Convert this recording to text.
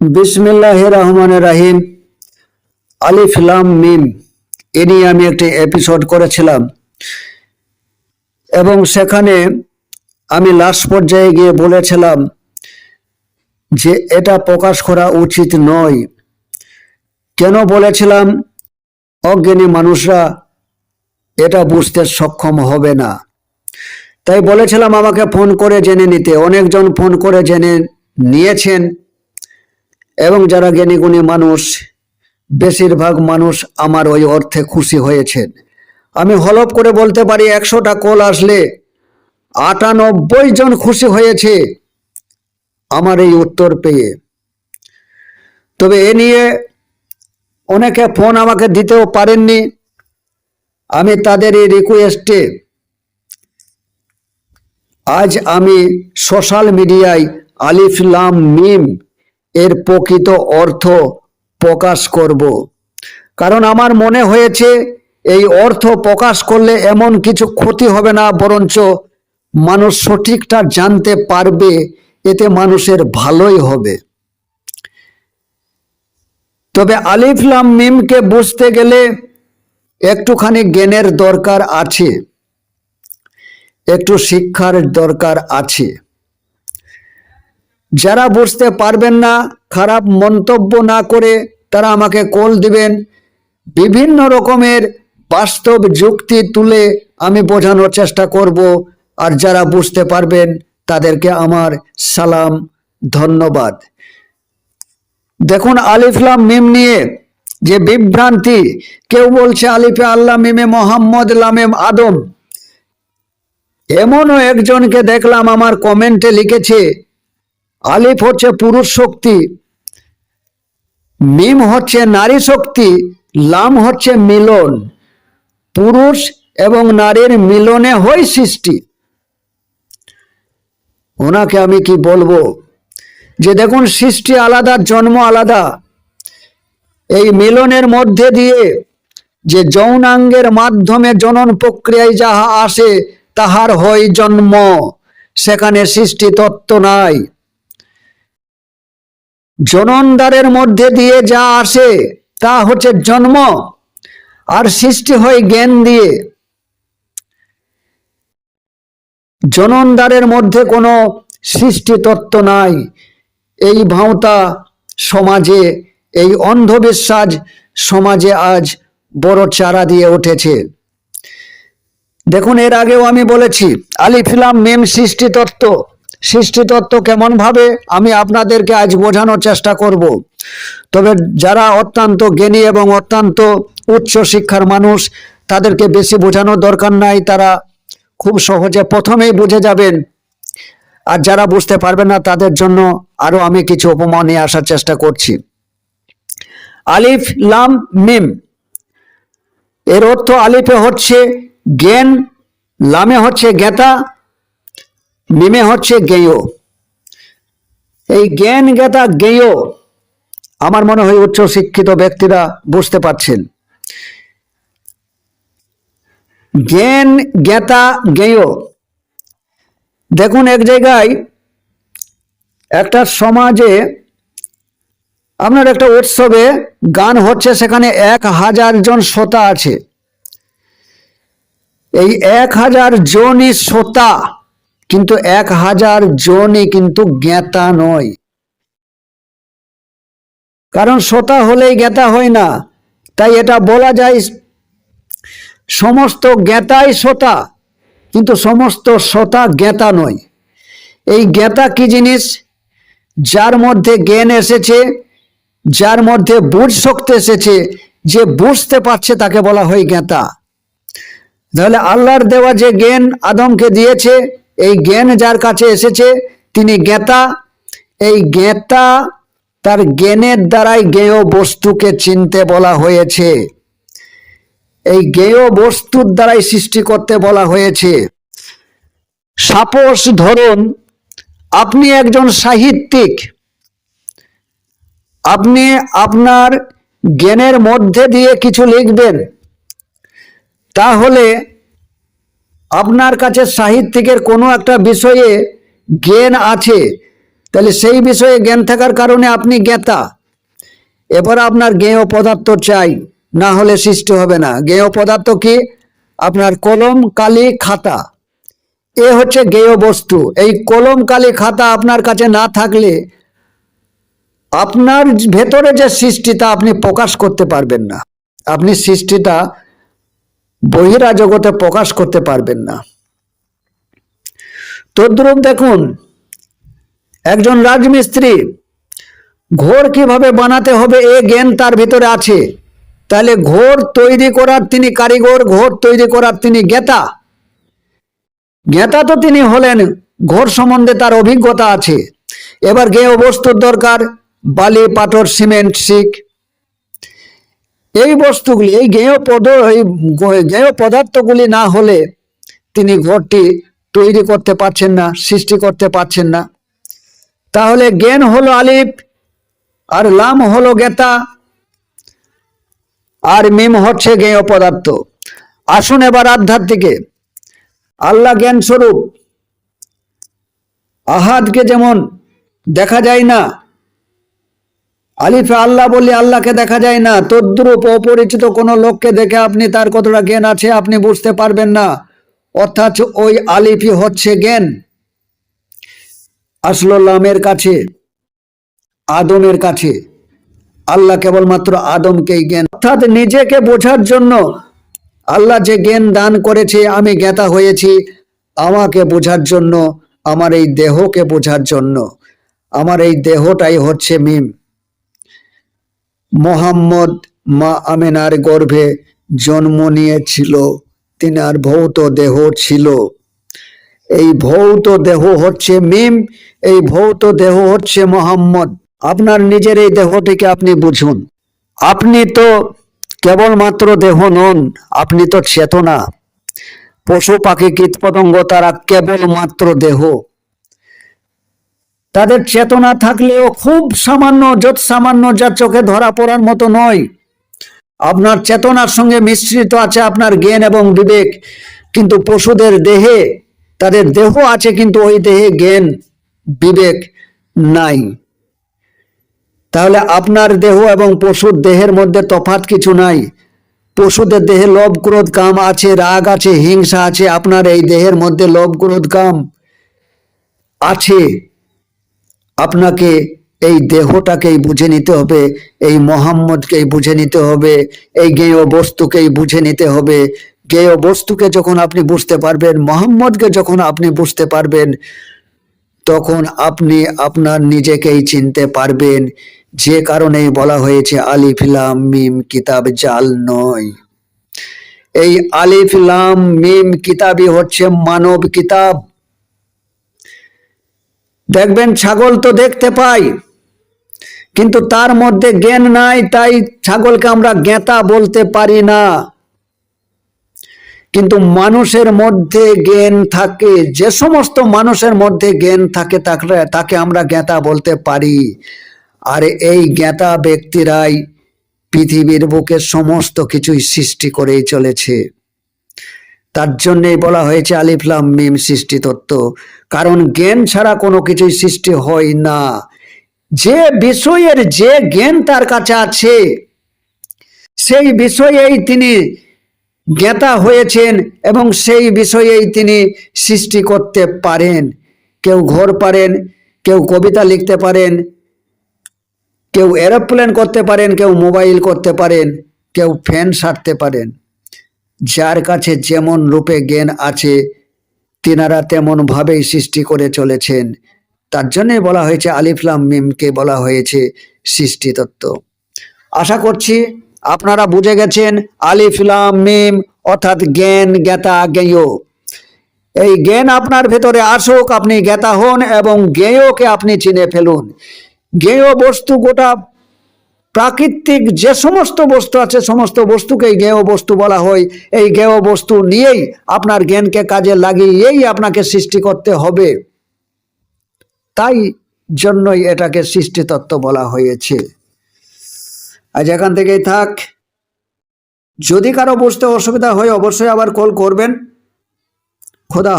বিসমিল্লাহ রহমান রাহিম আলিফ লাম মিম। এ নিয়ে আমি একটি এপিসোড করেছিলাম। এবং সেখানে আমি লাস্ট পর্যায়ে গিয়ে বলেছিলাম যে এটা প্রকাশ করা উচিত নয়। কেন বলেছিলাম? অজ্ঞানী মানুষরা এটা বুঝতে সক্ষম হবে না। তাই বলেছিলাম আমাকে ফোন করে জেনে নিতে। অনেকজন ফোন করে জেনে নিয়েছেন। এবং যারা জ্ঞানীগুণী মানুষ, বেশিরভাগ মানুষ আমার ওই অর্থে খুশি হয়েছেন। আমি হলপ করে বলতে পারি, একশোটা কল আসলে আটানব্বই জন খুশি হয়েছে আমার এই উত্তর পেয়ে। তবে এ নিয়ে অনেকে ফোন আমাকে দিতেও পারেননি। আমি তাদের এই রিকোয়েস্টে আজ আমি সোশ্যাল মিডিয়ায় আলিফ লাম মিম এর প্রকৃত অর্থ প্রকাশ করব। কারণ আমার মনে হয়েছে, এই অর্থ প্রকাশ করলে এমন কিছু ক্ষতি হবে না, বরঞ্চ মানুষ সঠিকটা জানতে পারবে, এতে মানুষের ভালোই হবে। তবে আলিফ লাম মিমকে বুঝতে গেলে একটুখানি জ্ঞানের দরকার আছে, একটু শিক্ষার দরকার আছে। যারা বুঝতে পারবেন না, খারাপ মন্তব্য না করে তারা আমাকে কল দিবেন। বিভিন্ন রকমের বাস্তব যুক্তি তুলে আমি বোঝানোর চেষ্টা করব আর যারা বুঝতে পারবেন তাদেরকে আমার সালাম, ধন্যবাদ। দেখুন আলিফলাম মিম নিয়ে যে বিভ্রান্তি, কেউ বলছে আলিফে আল্লাহ মিমে মোহাম্মদ লামে আদম। এমনও একজনকে দেখলাম আমার কমেন্টে লিখেছে আলিফ হচ্ছে পুরুষ শক্তি, মিম হচ্ছে নারী শক্তি, লাম হচ্ছে মিলন। পুরুষ এবং নারীর মিলনে হয় সৃষ্টি। ওনাকে আমি কি বলব? যে দেখুন, সৃষ্টি আলাদা, জন্ম আলাদা। এই মিলনের মধ্যে দিয়ে যে যৌনাঙ্গের মাধ্যমে জনন প্রক্রিয়ায় যাহা আসে, তাহার হয় জন্ম। সেখানে সৃষ্টি তত্ত্ব নাই। জননদ্বারের মধ্যে দিয়ে যা আসে, তা হচ্ছে জন্ম আর সৃষ্টি হয় জ্ঞান দিয়ে। জননদ্বারের মধ্যে কোনো সৃষ্টি তত্ত্ব নাই। এই ভাঁওতা সমাজে, এই অন্ধবিশ্বাস সমাজে আজ বড় চারা দিয়ে উঠেছে। দেখুন, এর আগেও আমি বলেছি আলিফিলাম মেম সৃষ্টি তত্ত্ব। সৃষ্টি তত্ত্ব কেমন ভাবে, আমি আপনাদেরকে আজ বোঝানোর চেষ্টা করব। তবে যারা অত্যন্ত জ্ঞানী এবং অত্যন্ত উচ্চ শিক্ষার মানুষ, তাদেরকে বেশি বোঝানোর দরকার নাই, তারা খুব সহজে প্রথমেই বুঝে যাবেন। আর যারা বুঝতে পারবেন না, তাদের জন্য আরও আমি কিছু উপমা নিয়ে আসার চেষ্টা করছি। আলিফ, লাম, মিম। এর অর্থ আলিফে হচ্ছে জ্ঞান, লামে হচ্ছে জ্ঞাতা মিমে হচ্ছে জ্ঞেয়। এই জ্ঞান জ্ঞাতা জ্ঞেয়, আমার মনে হয় উচ্চ শিক্ষিত ব্যক্তিরা বুঝতে পারছেন। জ্ঞান জ্ঞাতা জ্ঞেয়। দেখুন এক জায়গায় একটা সমাজে, আপনার একটা উৎসবে গান হচ্ছে, সেখানে এক হাজার জন শ্রোতা আছে। এই এক হাজার জনই শ্রোতা। কিন্তু এক হাজার জনই কিন্তু জ্ঞাতা নয়। কারণ শ্রোতা হলেই জ্ঞাতা হয় না। তাই এটা বলা যায় সমস্ত জ্ঞাতাই শ্রোতা, কিন্তু সমস্ত শ্রোতা জ্ঞাতা নয়। এই জ্ঞাতা কি জিনিস? যার মধ্যে জ্ঞান এসেছে, যার মধ্যে বুঝ শক্তি এসেছে, যে বুঝতে পারছে তাকে বলা হয় জ্ঞাতা। তাহলে আল্লাহর দেওয়া যে জ্ঞান আদমকে দিয়েছে এই জ্ঞান যার কাছে এসেছে, তিনি জ্ঞাতা। এই জ্ঞাতা তার জ্ঞানের দ্বারাই জ্ঞেয় বস্তুকে চিনতে বলা হয়েছে। এই জ্ঞেয় বস্তুর দ্বারাই সৃষ্টি করতে বলা হয়েছে। সাপোস ধরুন, আপনি একজন সাহিত্যিক। আপনি আপনার জ্ঞানের মধ্যে দিয়ে কিছু লিখবেন। তাহলে আপনার কাছে সাহিত্যিকের কোনো একটা বিষয়ে জ্ঞান আছে? তাহলে সেই বিষয়ে জ্ঞান থাকার কারণে আপনি জ্ঞাতা। এবার আপনার জ্ঞেয় পদার্থ চাই, না হলে সৃষ্টি হবে না। জ্ঞেয় পদার্থ কি? আপনার কলম, কালি, খাতা। এ হচ্ছে জ্ঞেয় বস্তু। এই কলম, কালি, খাতা আপনার কাছে না থাকলে আপনার ভেতরে যে সৃষ্টিটা আপনি প্রকাশ করতে পারবেন না। আপনি সৃষ্টিটা বহিরা জগতে প্রকাশ করতে পারবেন না। তদ্রুপ দেখুন, একজন রাজমিস্ত্রি ঘোর কীভাবে বানাতে হবে এ জ্ঞান তার ভিতরে আছে। তাহলে ঘোর তৈরি করার তিনি কারিগর, ঘোর তৈরি করার তিনি জ্ঞাতা। জ্ঞাতা তো তিনি হলেন, ঘোর সম্বন্ধে তার অভিজ্ঞতা আছে। এবার জ্ঞেয় বস্তুর দরকার, বালি, পাথর, সিমেন্ট শিক এই বস্তুগুলি, এই জ্ঞেয় পদ এই জ্ঞেয় পদার্থগুলি না হলে তিনি ঘরটি তৈরি করতে পারছেন না, সৃষ্টি করতে পারছেন না। তাহলে জ্ঞান হলো আলিফ, আর লাম হলো গেতা, আর মিম হচ্ছে জ্ঞেয় পদার্থ আসুন এবার আধ্যাত্মিকে। আল্লাহ জ্ঞান স্বরূপ আহাদকে যেমন দেখা যায় না আলিফে আল্লাহ বললে, আল্লাহকে দেখা যায় না। তদ্রুপ অপরিচিত কোনো লোককে দেখে আপনি তার কতটা জ্ঞান আছে আপনি বুঝতে পারবেন না। অর্থাৎ ওই আলিফই হচ্ছে জ্ঞান। আসলামের কাছে, আদমের কাছে। আল্লাহ কেবলমাত্র আদমকেই জ্ঞান। অর্থাৎ নিজেকে বোঝার জন্য আল্লাহ যে জ্ঞান দান করেছে, আমি জ্ঞাতা হয়েছি, আমাকে বোঝার জন্য, আমার এই দেহকে বোঝার জন্য। আমার এই দেহটাই হচ্ছে মিম। মোহাম্মদ মা আমেনার গর্ভে জন্ম নিয়েছিল। তিনার ভৌত দেহ ছিল। এই ভৌত দেহ হচ্ছে মিম, এই ভৌত দেহ হচ্ছে মোহাম্মদ। আপনার নিজের এই দেহটিকে আপনি বুঝুন। আপনি তো কেবলমাত্র দেহ নন, আপনি তো চেতনা। পশু পাখি কীট পতঙ্গ তারা কেবলমাত্র দেহ। তাদের চেতনা থাকলেও খুব সামান্য, যত সামান্য যা চোখে ধরা পড়ার মতো নয়। আপনার চেতনার সঙ্গে মিশ্রিত আছে আপনার জ্ঞান এবং বিবেক, কিন্তু পশুদের দেহে, তাদের দেহ আছে কিন্তু ওই দেহে জ্ঞান, বিবেক নাই। তাহলে আপনার দেহ এবং পশুর দেহের মধ্যে তফাৎ কিছু নাই। পশুদের দেহে লোভ, ক্রোধ, কাম আছে, রাগ আছে, হিংসা আছে, আপনার এই দেহের মধ্যে লোভ, ক্রোধ, কাম আছে। আপনাকে এই দেহটাকেই বুঝে নিতে হবে, এই মোহাম্মদকেই বুঝে নিতে হবে, এই জ্ঞেয় বস্তুকেই বুঝে নিতে হবে। জ্ঞেয় বস্তুকে যখন আপনি বুঝতে পারবেন, মোহাম্মদকে যখন আপনি বুঝতে পারবেন, তখন আপনি আপনার নিজেকেই চিনতে পারবেন। যে কারণেই বলা হয়েছে আলিফিলাম মিম কিতাব জাল নয়। এই আলিফ লাম মিম কিতাবই হচ্ছে মানব কিতাব। দেখবেন ছাগল তো দেখতে পাই, কিন্তু তার মধ্যে জ্ঞান নাই, তাই ছাগলকে আমরা জ্ঞাতা বলতে পারি না। কিন্তু মানুষের মধ্যে জ্ঞান থাকে, যে সমস্ত মানুষের মধ্যে জ্ঞান থাকে, তাকে আমরা জ্ঞাতা বলতে পারি। আর এই জ্ঞাতা ব্যক্তিরাই পৃথিবীর বুকে সমস্ত কিছুই সৃষ্টি করেই চলেছে। তার জন্যই বলা হয়েছে আলিফলাম মিম সৃষ্টি তত্ত্ব। কারণ জ্ঞান ছাড়া কোনো কিছুই সৃষ্টি হয় না। যে বিষয়ের যে জ্ঞান তার কাছে আছে, সেই বিষয়েই তিনি জ্ঞাতা হয়েছেন এবং সেই বিষয়েই তিনি সৃষ্টি করতে পারেন। কেউ ঘর পারেন, কেউ কবিতা লিখতে পারেন, কেউ এরোপ্লেন করতে পারেন, কেউ মোবাইল করতে পারেন, কেউ ফ্যান সারতে পারেন। যার কাছে যেমন রূপে জ্ঞান আছে, তিনারা তেমন ভাবেই সৃষ্টি করে চলেছেন। তার জন্যই বলা হয়েছে আলিফলাম মিমকে বলা হয়েছে সৃষ্টি তত্ত্ব আশা করছি আপনারা বুঝে গেছেন আলিফলাম মিম অর্থাৎ জ্ঞান জ্ঞাতা জ্ঞেয়। এই জ্ঞান আপনার ভেতরে আসুক, আপনি জ্ঞাতা হন এবং জ্ঞেয়কে আপনি চিনে ফেলুন। জ্ঞেয় বস্তু গোটা প্রাকৃতিক যে সমস্ত বস্তু আছে, সমস্ত বস্তুকেই জ্ঞেয় বস্তু বলা হয়। এই জ্ঞেয় বস্তু নিয়েই আপনার জ্ঞানকে কাজে লাগিয়েই আপনাকে সৃষ্টি করতে হবে। তাই জন্যই এটাকে সৃষ্টি তত্ত্ব বলা হয়েছে। আজ এখান থেকেই থাক। যদি কারও বুঝতে অসুবিধা হয়, অবশ্যই আবার কল করবেন। খোদা।